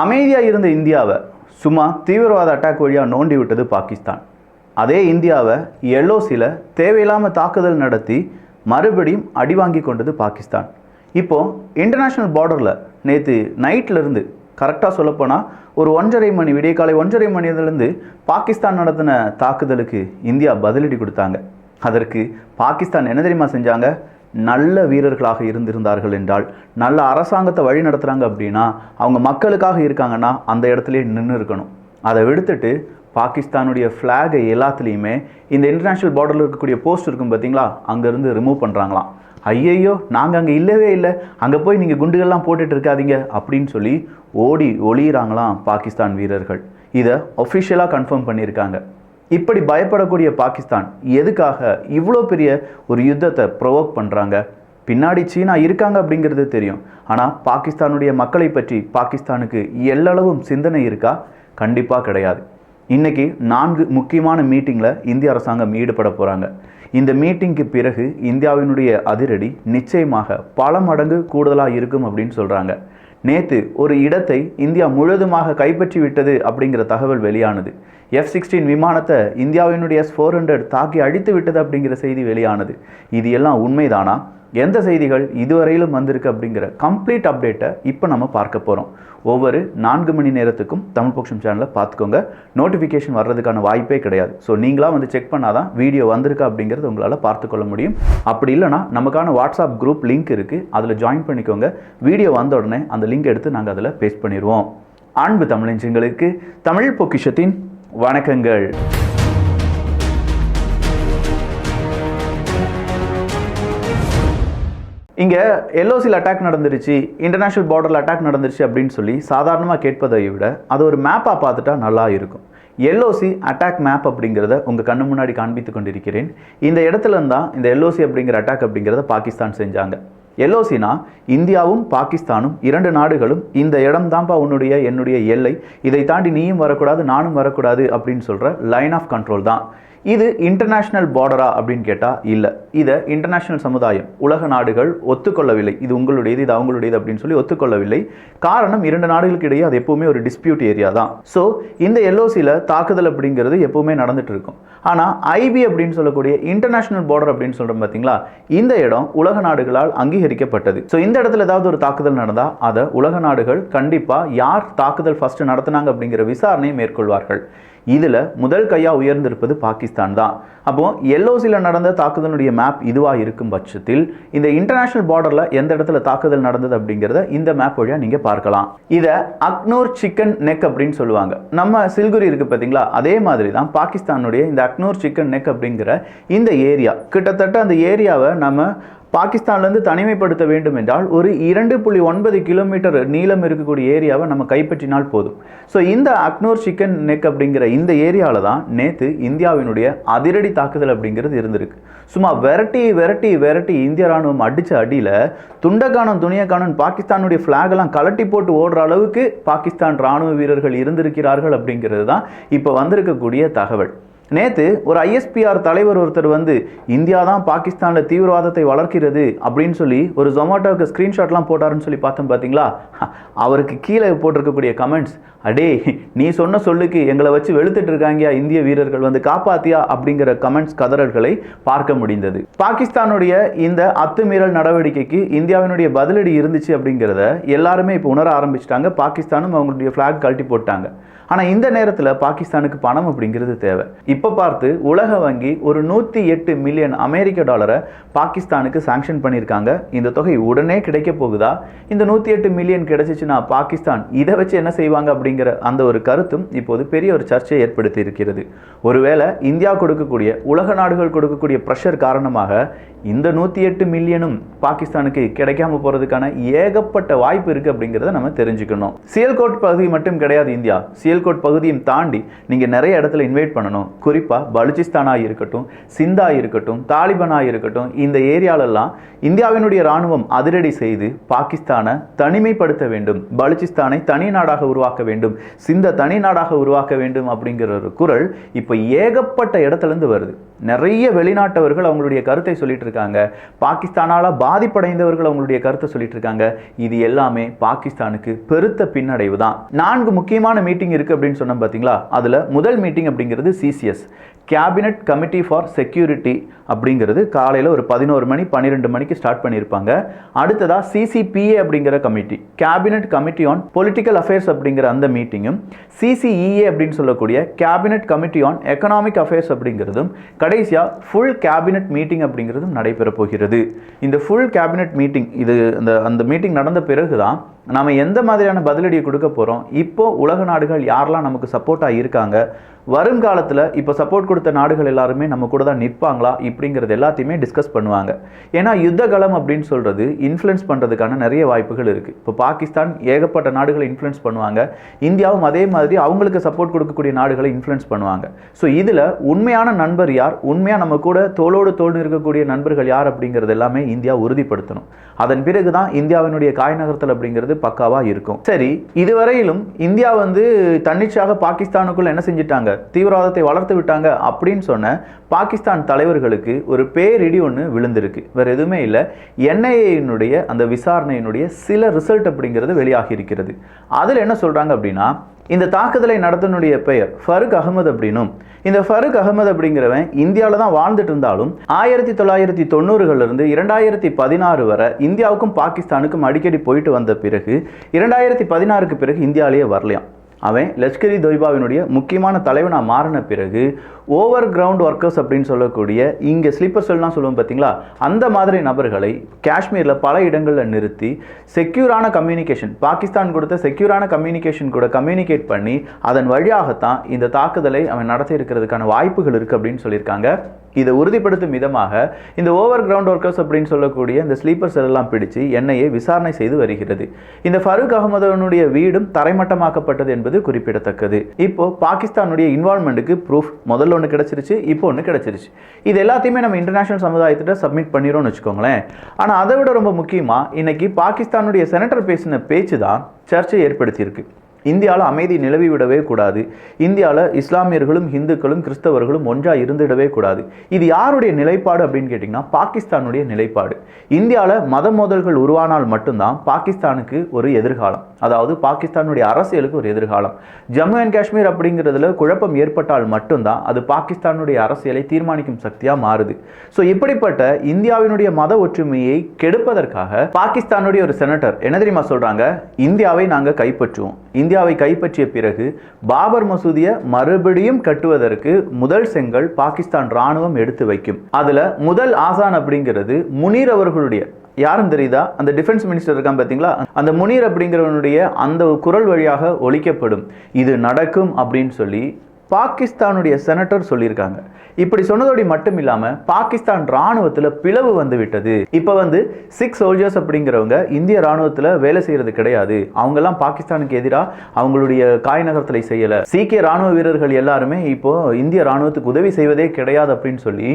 அமைதியாக இருந்த இந்தியாவை சும்மா தீவிரவாத அட்டாக் வழியாக நோண்டி விட்டது பாகிஸ்தான். அதே இந்தியாவை எல்ஓசியில் தேவையில்லாமல் தாக்குதல் நடத்தி மறுபடியும் அடி வாங்கி கொண்டது பாகிஸ்தான். இப்போது இன்டர்நேஷ்னல் பார்டரில் நேற்று நைட்லேருந்து கரெக்டாக சொல்லப்போனால் ஒரு ஒன்றரை மணி விடியகாலை ஒன்றரை மணியிலேருந்து பாகிஸ்தான் நடத்தின தாக்குதலுக்கு இந்தியா பதிலடி கொடுத்தாங்க. அதற்கு பாகிஸ்தான் என்ன தெரியுமா செஞ்சாங்க? நல்ல வீரர்களாக இருந்திருந்தார்கள் என்றால் நல்ல அரசாங்கத்தை வழி நடத்துகிறாங்க அப்படின்னா அவங்க மக்களுக்காக இருக்காங்கன்னா அந்த இடத்துலேயே நின்று இருக்கணும். அதை விடுத்துட்டு பாகிஸ்தானுடைய ஃப்ளாகை எல்லாத்துலேயுமே இந்த இன்டர்நேஷ்னல் பார்டரில் இருக்கக்கூடிய போஸ்ட் இருக்கும் பார்த்தீங்களா அங்கேருந்து ரிமூவ் பண்ணுறாங்களாம் ஐயையோ நாங்கள் அங்கே இல்லவே இல்லை. அங்கே போய் நீங்கள் குண்டுகள்லாம் போட்டுட்டு இருக்காதீங்க அப்படின்னு சொல்லி ஓடி ஒளியிறாங்களாம் பாகிஸ்தான் வீரர்கள். இதை ஒஃபிஷியலாக கன்ஃபார்ம் பண்ணியிருக்காங்க. இப்படி பயப்படக்கூடிய பாகிஸ்தான் எதுக்காக இவ்வளோ பெரிய ஒரு யுத்தத்தை ப்ரொவோக் பண்ணுறாங்க பின்னாடி சீனா இருக்காங்க அப்படிங்கிறது தெரியும். ஆனால் பாகிஸ்தானுடைய மக்களை பற்றி பாகிஸ்தானுக்கு எல்லளவும் சிந்தனை இருக்கா? கண்டிப்பாக கிடையாது. இன்னைக்கு நான்கு முக்கியமான மீட்டிங்கில் இந்திய அரசாங்கம் ஈடுபட போகிறாங்க இந்த மீட்டிங்க்கு பிறகு இந்தியாவினுடைய அதிரடி நிச்சயமாக பல மடங்கு கூடுதலாக இருக்கும் அப்படின்னு சொல்கிறாங்க நேற்று ஒரு இடத்தை இந்தியா முழுவதுமாக கைப்பற்றி விட்டது அப்படிங்கிற தகவல் வெளியானது. எஃப் சிக்ஸ்டீன் விமானத்தை இந்தியாவினுடைய எஸ் ஃபோர் ஹண்ட்ரட் தாக்கி அழித்து விட்டது அப்படிங்கிற செய்தி வெளியானது. இது எல்லாம் உண்மைதானா? எந்த செய்திகள் இதுவரையிலும் வந்திருக்கு அப்படிங்கிற கம்ப்ளீட் அப்டேட்டை இப்போ நம்ம பார்க்க போகிறோம் ஒவ்வொரு நான்கு மணி நேரத்துக்கும் தமிழ் பக்ஷம் சேனலை பார்த்துக்கோங்க. நோட்டிஃபிகேஷன் வர்றதுக்கான வாய்ப்பே கிடையாது. ஸோ நீங்களாக வந்து செக் பண்ணாதான் வீடியோ வந்திருக்கா அப்படிங்கிறது உங்களால் பார்த்துக்கொள்ள முடியும். அப்படி இல்லைனா நமக்கான வாட்ஸ்அப் குரூப் லிங்க் இருக்குது அதில் ஜாயின் பண்ணிக்கோங்க. வீடியோ வந்த உடனே அந்த லிங்க் எடுத்து நாங்கள் அதில் பேஸ்ட் பண்ணிடுவோம். அன்பு தமிழஞ்சங்களுக்கு தமிழ் பொக்கிஷத்தின் வணக்கங்கள். இங்கே எல்ஓசியில் அட்டாக் நடந்துருச்சு இன்டர்நேஷ்னல் பார்டரில் அட்டாக் நடந்துருச்சு அப்படின்னு சொல்லி சாதாரணமாக கேட்பதை விட அது ஒரு மேப்பாக பார்த்துட்டா நல்லா இருக்கும். எல்ஓசி அட்டாக் மேப் அப்படிங்கிறத உங்கள் கண்ணு முன்னாடி காண்பித்து கொண்டிருக்கிறேன். இந்த இடத்துல தான் இந்த எல்ஓசி அப்படிங்கிற அட்டாக் அப்படிங்கிறத பாகிஸ்தான் செஞ்சாங்க. எல்ஓசினா இந்தியாவும் பாகிஸ்தானும் இரண்டு நாடுகளும் இந்த இடம் தான்ப்பா உன்னுடைய என்னுடைய எல்லை. இதை தாண்டி நீயும் வரக்கூடாது நானும் வரக்கூடாது அப்படின்னு சொல்கிற லைன் ஆஃப் கண்ட்ரோல் தான். இது இன்டர்நேஷ்னல் பார்டரா அப்படின்னு கேட்டால் இல்லை. இதை இன்டர்நேஷ்னல் சமுதாயம் உலக நாடுகள் ஒத்துக்கொள்ளவில்லை. இது உங்களுடையது இது அவங்களுடையது அப்படின்னு சொல்லி ஒத்துக்கொள்ளவில்லை. காரணம் இரண்டு நாடுகளுக்கு இடையே அது எப்பவுமே ஒரு டிஸ்பியூட் ஏரியா தான். ஸோ இந்த எல்ஓசியில் தாக்குதல் அப்படிங்கிறது எப்பவுமே நடந்துட்டு இருக்கும். ஆனால் ஐபி அப்படின்னு சொல்லக்கூடிய இன்டர்நேஷ்னல் பார்டர் அப்படின்னு சொல்கிறோம் பார்த்தீங்களா இந்த இடம் உலக நாடுகளால் அங்கீகரிக்கப்பட்டது. ஸோ இந்த இடத்துல ஏதாவது ஒரு தாக்குதல் நடந்தால் அதை உலக நாடுகள் கண்டிப்பாக யார் தாக்குதல் ஃபஸ்ட்டு நடத்தினாங்க அப்படிங்கிற விசாரணையை மேற்கொள்வார்கள். இதில் முதல் கையாக உயர்ந்திருப்பது பாகிஸ்தான் தான். அப்போது எல்ஓசியில் நடந்த தாக்குதலுடைய மேப் இதுவாக இருக்கும் பட்சத்தில் இந்த இன்டர்நேஷனல் பார்டரில் எந்த இடத்துல தாக்குதல் நடந்தது அப்படிங்கிறத இந்த மேப் வழியாக நீங்கள் பார்க்கலாம். இதை அக்னூர் சிக்கன் நெக் அப்படின்னு சொல்லுவாங்க. நம்ம சில்குரி இருக்குது பார்த்தீங்களா அதே மாதிரி தான் பாகிஸ்தானுடைய இந்த அக்னூர் சிக்கன் நெக் அப்படிங்கிற இந்த ஏரியா கிட்டத்தட்ட அந்த ஏரியாவை நம்ம பாகிஸ்தான்லேருந்து தனிமைப்படுத்த வேண்டும் என்றால் ஒரு இரண்டு புள்ளி ஒன்பது கிலோமீட்டர் நீளம் இருக்கக்கூடிய ஏரியாவை நம்ம கைப்பற்றினால் போதும். ஸோ இந்த அக்னூர் சிக்கன் நெக் அப்படிங்கிற இந்த ஏரியாவில் தான் நேற்று இந்தியாவினுடைய அதிரடி தாக்குதல் அப்படிங்கிறது இருந்திருக்கு. சும்மா விரட்டி விரட்டி விரட்டி இந்திய ராணுவம் அடித்த அடியில் துண்டக்கானம் துணியக்கானன் பாகிஸ்தானுடைய ஃப்ளாகெல்லாம் கலட்டி போட்டு ஓடுற அளவுக்கு பாகிஸ்தான் ராணுவ வீரர்கள் இருந்திருக்கிறார்கள் அப்படிங்கிறது தான் இப்போ வந்திருக்கக்கூடிய தகவல். நேற்று ஒரு ஐஎஸ்பிஆர் தலைவர் ஒருத்தர் வந்து இந்தியா தான் பாகிஸ்தானில் தீவிரவாதத்தை வளர்க்கிறது அப்படின்னு சொல்லி ஒரு ஜொமேட்டோவுக்கு ஸ்க்ரீன்ஷாட்லாம் போட்டாருன்னு சொல்லி பார்த்தோம் பார்த்தீங்களா? அவருக்கு கீழே போட்டிருக்கக்கூடிய கமெண்ட்ஸ் அடே நீ சொன்ன சொல்லுக்கு எங்களை வச்சு வெளுத்துட்டு இருக்காங்கயா இந்திய வீரர்கள்? வந்து காப்பாத்தியா? அப்படிங்கிற கமெண்ட்ஸ் கதறல்களை பார்க்க முடிந்தது. பாகிஸ்தானுடைய இந்த அத்துமீறல் நடவடிக்கைக்கு இந்தியாவினுடைய பதிலடி இருந்துச்சு அப்படிங்கிறத எல்லாருமே இப்போ உணர ஆரம்பிச்சிட்டாங்க. பாகிஸ்தானும் அவங்களுடைய ஃப்ளாக் கழட்டி போட்டாங்க. ஆனால் இந்த நேரத்தில் பாகிஸ்தானுக்கு பணம் அப்படிங்கிறது தேவை. இப்போ பார்த்து உலக வங்கி ஒரு நூற்றி எட்டு மில்லியன் அமெரிக்க டாலரை பாகிஸ்தானுக்கு சாங்ஷன் பண்ணியிருக்காங்க. இந்த தொகை உடனே கிடைக்க போகுதா? இந்த நூற்றி எட்டு மில்லியன் கிடைச்சிச்சுன்னா பாகிஸ்தான் இதை வச்சு என்ன செய்வாங்க அப்படிங்கிற அந்த ஒரு கருத்தும் இப்போது பெரிய ஒரு சர்ச்சையை ஏற்படுத்தி இருக்கிறது. ஒருவேளை இந்தியா கொடுக்கக்கூடிய உலக நாடுகள் கொடுக்கக்கூடிய ப்ரெஷர் காரணமாக இந்த நூற்றி எட்டு மில்லியனும் பாகிஸ்தானுக்கு கிடைக்காம போகிறதுக்கான ஏகப்பட்ட வாய்ப்பு இருக்குது அப்படிங்கிறத நம்ம தெரிஞ்சுக்கணும். சியல்கோட் பகுதி மட்டும் கிடையாது இந்தியா. சியல்கோட் பகுதியும் தாண்டி நீங்கள் நிறைய இடத்துல இன்வைட் பண்ணணும். குறிப்பாக பலுச்சிஸ்தானாக இருக்கட்டும் சிந்தாக இருக்கட்டும் தாலிபனாக இருக்கட்டும் இந்த ஏரியாலெல்லாம் இந்தியாவினுடைய ராணுவம் அதிரடி செய்து பாகிஸ்தானை தனிமைப்படுத்த வேண்டும். பலுச்சிஸ்தானை தனி நாடாக உருவாக்க வேண்டும். சிந்த தனி நாடாக உருவாக்க வேண்டும் அப்படிங்கிற ஒரு குரல் இப்போ ஏகப்பட்ட இடத்துலேருந்து வருது. நிறைய வெளிநாட்டவர்கள் அவங்களுடைய கருத்தை சொல்லிட்டு இருக்காங்க பாகிஸ்தானால் பாதிப்படைந்தவர்கள் அவங்களுடைய கருத்தை சொல்லிட்டு இருக்காங்க இது எல்லாமே பாகிஸ்தானுக்கு பெருத்த பின்னடைவு தான் நான்கு முக்கியமான மீட்டிங் இருக்குது அப்படின்னு சொன்னோம் பார்த்தீங்களா அதில் முதல் மீட்டிங் அப்படிங்கிறது CCS cabinet committee for security அப்படிங்கிறது காலையில் ஒரு பதினோரு மணி பன்னிரெண்டு மணிக்கு ஸ்டார்ட் பண்ணியிருப்பாங்க. அடுத்ததாக சிசிபிஏ அப்படிங்கிற committee cabinet committee on political affairs அப்படிங்கிற அந்த மீட்டிங்கும் சிசிஇஏ அப்படின்னு சொல்லக்கூடிய cabinet committee on economic affairs அப்படிங்கிறதும் கடைசியாக ஃபுல் கேபினட் மீட்டிங் அப்படிங்கிறதும் நடைபெற போகிறது. இந்த ஃபுல் கேபினட் மீட்டிங் இது அந்த அந்த மீட்டிங் நடந்த பிறகு தான் நாம் எந்த மாதிரியான பதிலடியை கொடுக்க போகிறோம் இப்போ உலக நாடுகள் யாரெல்லாம் நமக்கு சப்போர்ட்டாக இருக்காங்க வருங்காலத்தில் இப்போ சப்போர்ட் கொடுத்த நாடுகள் எல்லாருமே நம்ம கூட தான் நிற்பாங்களா இப்படிங்கிறது எல்லாத்தையுமே டிஸ்கஸ் பண்ணுவாங்க. ஏன்னா யுத்த களம் அப்படின்னு சொல்கிறது இன்ஃப்ளூயன்ஸ் பண்ணுறதுக்கான நிறைய வாய்ப்புகள் இருக்குது இப்போ பாகிஸ்தான் ஏகப்பட்ட நாடுகளை இன்ஃப்ளூயன்ஸ் பண்ணுவாங்க. இந்தியாவும் அதே மாதிரி அவங்களுக்கு சப்போர்ட் கொடுக்கக்கூடிய நாடுகளை இன்ஃப்ளூயன்ஸ் பண்ணுவாங்க. ஸோ இதில் உண்மையான நண்பர் யார்? உண்மையாக நம்ம கூட தோளோடு தோல் இருக்கக்கூடிய நண்பர்கள் யார் அப்படிங்கிறது எல்லாமே இந்தியா உறுதிப்படுத்தணும். அதன் பிறகு தான் இந்தியாவினுடைய காய்நகர்த்தல் அப்படிங்கிறது பக்காவாக இருக்கும். சரி இதுவரையிலும் இந்தியா வந்து தன்னிச்சையாக பாகிஸ்தானுக்குள்ள என்ன செஞ்சிட்டாங்க? தீவிரவாதத்தை வளர்த்து விட்டாங்க அப்படின்னு சொன்ன பாகிஸ்தான் தலைவர்களுக்கு ஒரு பேரிடி ஒன்று விழுந்திருக்கு. வேற எதுவுமே இல்லை. என்ஐஏனுடைய அந்த விசாரணையினுடைய சில ரிசல்ட் அப்படிங்கிறது வெளியாகி இருக்கிறது. அதில் என்ன சொல்றாங்க அப்படின்னா இந்த தாக்குதலை நடத்தினுடைய பெயர் ஃபருக் அகமது அப்படின்னும். இந்த ஃபருக் அகமது அப்படிங்கிறவன் இந்தியாவில் தான் வாழ்ந்துட்டு இருந்தாலும் ஆயிரத்தி தொள்ளாயிரத்தி தொண்ணூறுகளிலிருந்து இரண்டாயிரத்தி பதினாறு வரை இந்தியாவுக்கும் பாகிஸ்தானுக்கும் அடிக்கடி போயிட்டு வந்த பிறகு இரண்டாயிரத்தி பதினாறுக்கு பிறகு இந்தியாவிலேயே வரலையாம். அவன் லஷ்கரி தொய்பாவினுடைய முக்கியமான தலைவனாக மாறின பிறகு ஓவர் கிரவுண்ட் ஒர்க்கர்ஸ் அப்படின்னு சொல்லக்கூடிய இங்கே ஸ்லீப்பர் செல்லாம் சொல்லுவோம் பார்த்தீங்களா அந்த மாதிரி நபர்களை காஷ்மீரில் பல இடங்களில் நிறுத்தி செக்யூரான கம்யூனிகேஷன் பாகிஸ்தான் கொடுத்த செக்யூரான கம்யூனிகேஷன் கூட கம்யூனிகேட் பண்ணி அதன் வழியாகத்தான் இந்த தாக்குதலை அவன் நடத்தி இருக்கிறதுக்கான வாய்ப்புகள் இருக்குது அப்படின்னு சொல்லியிருக்காங்க. இதை உறுதிப்படுத்தும் விதமாக இந்த ஓவர் கிரவுண்ட் ஒர்க்கர்ஸ் அப்படின்னு சொல்லக்கூடிய இந்த ஸ்லீப்பர் எல்லாம் பிடிச்சு என்ஐஏ விசாரணை செய்து வருகிறது. இந்த ஃபரூக் அகமதனுடைய வீடும் தரைமட்டமாக்கப்பட்டது என்பது குறிப்பிடத்தக்கது. இப்போ பாகிஸ்தானுடைய இன்வால்மெண்ட்டுக்கு ப்ரூஃப் முதல்ல ஒன்று கிடைச்சிருச்சு இப்போ ஒன்று கிடைச்சிருச்சு. இது எல்லாத்தையுமே நம்ம இன்டர்நேஷனல் சமுதாயத்திட்ட சப்மிட் பண்ணிடுறோம்னு வச்சுக்கோங்களேன். ஆனால் அதை விட ரொம்ப முக்கியமாக இன்னைக்கு பாகிஸ்தானுடைய செனட்டர் பேசின பேச்சு தான் சர்ச்சை ஏற்படுத்தியிருக்கு. இந்தியாவில் அமைதி நிலவி விடவே கூடாது. இந்தியாவில் இஸ்லாமியர்களும் இந்துக்களும் கிறிஸ்தவர்களும் ஒன்றாக இருந்துடவே கூடாது. இது யாருடைய நிலைப்பாடு அப்படின்னு கேட்டிங்கன்னா பாகிஸ்தானுடைய நிலைப்பாடு. இந்தியாவில் மத மோதல்கள் உருவானால் மட்டும்தான் பாகிஸ்தானுக்கு ஒரு எதிர்காலம். அதாவது பாகிஸ்தானுடைய அரசியலுக்கு ஒரு எதிர்காலம். ஜம்மு அண்ட் காஷ்மீர் அப்படிங்கிறதுல குழப்பம் ஏற்பட்டால் மட்டும்தான் அது பாகிஸ்தானுடைய அரசியலை தீர்மானிக்கும் சக்தியாக மாறுது. ஸோ இப்படிப்பட்ட இந்தியாவினுடைய மத ஒற்றுமையை கெடுப்பதற்காக பாகிஸ்தானுடைய ஒரு செனட்டர் என்ன தெரியுமா சொல்கிறாங்க இந்தியாவை நாங்கள் கைப்பற்றுவோம். இந்தியாவை கைப்பற்றிய பிறகு பாபர் மசூதியை மறுபடியும் கட்டுவதற்கு முதல் செங்கல் பாகிஸ்தான் ராணுவம் எடுத்து வைக்கும். அதில் முதல் ஆசான் அப்படிங்கிறது முனீர் அவர்களுடைய யாரும் தெரியுதா? அந்த டிஃபென்ஸ் மினிஸ்டர் இருக்கான் பார்த்தீங்களா? அந்த முனீர் அப்படிங்கிறவனுடைய அந்த குரல் வழியாக ஒழிக்கப்படும் இது நடக்கும் அப்படின்னு சொல்லி பாகிஸ்தானுடைய செனட்டர் சொல்லியிருக்காங்க. இப்படி சொன்னதோடு மட்டும் இல்லாமல் பாகிஸ்தான் ராணுவத்தில் பிளவு வந்து விட்டது. இப்போ வந்து சிக்ஸ் சோல்ஜர்ஸ் அப்படிங்கிறவங்க இந்திய ராணுவத்தில் வேலை செய்கிறது கிடையாது. அவங்கெல்லாம் பாகிஸ்தானுக்கு எதிராக அவங்களுடைய காய் நகரத்தில் செய்யலை. சீக்கிய ராணுவ வீரர்கள் எல்லாருமே இப்போ இந்திய ராணுவத்துக்கு உதவி செய்வதே கிடையாது அப்படின்னு சொல்லி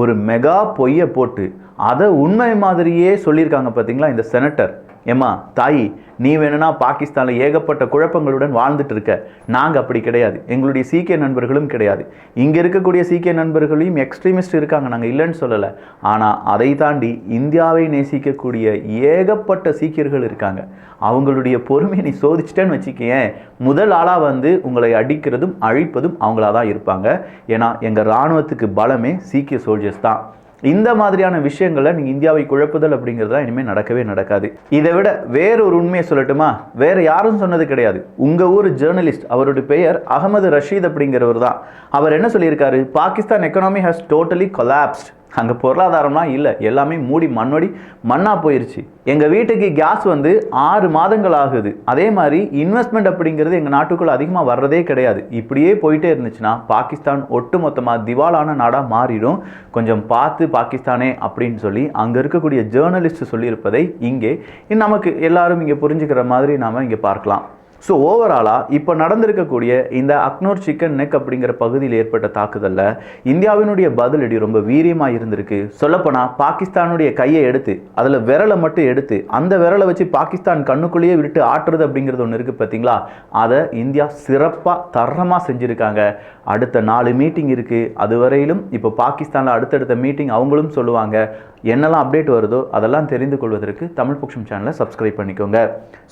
ஒரு மெகா பொய்யை போட்டு அதை உண்மை மாதிரியே சொல்லியிருக்காங்க பார்த்தீங்களா இந்த செனட்டர் ஏம்மா தாயி நீ வேணும்னா பாகிஸ்தானில் ஏகப்பட்ட குழப்பங்களுடன் வாழ்ந்துட்டு இருக்க நாங்கள் அப்படி கிடையாது. எங்களுடைய சீக்கிய நண்பர்களும் கிடையாது. இங்கே இருக்கக்கூடிய சீக்கிய நண்பர்களையும் எக்ஸ்ட்ரீமிஸ்ட் இருக்காங்க. நாங்கள் இல்லைன்னு சொல்லலை. ஆனால் அதை தாண்டி இந்தியாவை நேசிக்கக்கூடிய ஏகப்பட்ட சீக்கியர்கள் இருக்காங்க. அவங்களுடைய பொறுமையை நீ சோதிச்சிட்டேன்னு வச்சுக்கேன் முதல் ஆளாக வந்து உங்களை அடிக்கிறதும் அழிப்பதும் அவங்களா தான் இருப்பாங்க. ஏன்னா எங்கள் இராணுவத்துக்கு பலமே சீக்கிய சோல்ஜர்ஸ் தான். இந்த மாதிரியான விஷயங்களை நீங்கள் இந்தியாவை குழப்புதல் அப்படிங்கிறதுலாம் இனிமேல் நடக்கவே நடக்காது. இதை விட வேற ஒரு உண்மையை சொல்லட்டுமா? வேற யாரும் சொன்னது கிடையாது. உங்கள் ஊர் ஜேர்னலிஸ்ட் அவருடைய பெயர் அகமது ரஷீத் அப்படிங்கிறவர் தான். அவர் என்ன சொல்லியிருக்காரு? Pakistan economy has totally collapsed அங்கே பொருளாதாரம்லாம் இல்லை எல்லாமே மூடி மண்ணோடி மண்ணாக போயிடுச்சு எங்கள் வீட்டுக்கு கேஸ் வந்து ஆறு மாதங்கள் ஆகுது. அதே மாதிரி இன்வெஸ்ட்மெண்ட் அப்படிங்கிறது எங்கள் நாட்டுக்குள்ள அதிகமாக வர்றதே கிடையாது. இப்படியே போயிட்டே இருந்துச்சுன்னா பாகிஸ்தான் ஒட்டுமொத்தமாக திவாலான நாடாக மாறிடும். கொஞ்சம் பார்த்து பாகிஸ்தானே அப்படின்னு சொல்லி அங்கே இருக்கக்கூடிய ஜேர்னலிஸ்ட் சொல்லியிருப்பதை இங்கே நமக்கு எல்லாரும் இங்கே புரிஞ்சுக்கிற மாதிரி நாம் இங்கே பார்க்கலாம். ஸோ ஓவராலாக இப்போ நடந்திருக்கக்கூடிய இந்த அக்னோர் சிக்கன் நெக் அப்படிங்கிற பகுதியில் ஏற்பட்ட தாக்குதலில் இந்தியாவினுடைய பதிலடி ரொம்ப வீரியமாக இருந்திருக்கு. சொல்லப்போனால் பாகிஸ்தானுடைய கையை எடுத்து அதில் விரலை மட்டும் எடுத்து அந்த விரலை வச்சு பாகிஸ்தான் கண்ணுக்குள்ளேயே விட்டு ஆட்டுறது அப்படிங்கிறது ஒன்று இருக்குது பார்த்தீங்களா அதை இந்தியா சிறப்பாக தரமாக செஞ்சுருக்காங்க. அடுத்த நாலு மீட்டிங் இருக்குது அதுவரையிலும் இப்போ பாகிஸ்தானில் அடுத்தடுத்த மீட்டிங் அவங்களும் சொல்லுவாங்க. என்னெல்லாம் அப்டேட் வருதோ அதெல்லாம் தெரிந்து கொள்வதற்கு தமிழ் புக்ஷம் சேனலை சப்ஸ்கிரைப் பண்ணிக்கோங்க.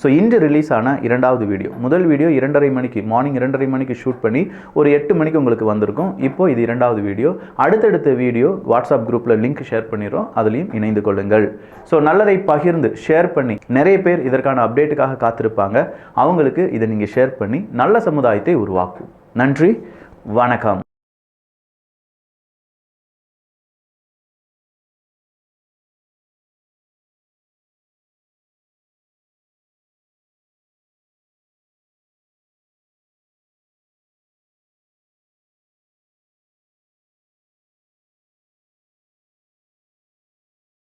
ஸோ இன்று ரிலீஸ் ஆன இரண்டாவது வீடியோ முதல் வீடியோ இரண்டரை மணிக்கு மார்னிங் இரண்டரை மணிக்கு ஷூட் பண்ணி ஒரு எட்டு மணிக்கு உங்களுக்கு வந்திருக்கும். இப்போ இது இரண்டாவது வீடியோ அடுத்தடுத்த வீடியோ வாட்ஸ்அப் குரூப்பில் லிங்க் ஷேர் பண்ணிடுறோம். அதுலேயும் இணைந்து கொள்ளுங்கள். ஸோ நல்லதை பகிர்ந்து ஷேர் பண்ணி நிறைய பேர் இதற்கான அப்டேட்டுக்காக காத்திருப்பாங்க. அவங்களுக்கு இதை நீங்கள் ஷேர் பண்ணி நல்ல சமுதாயத்தை உருவாக்கும். நன்றி. வணக்கம்.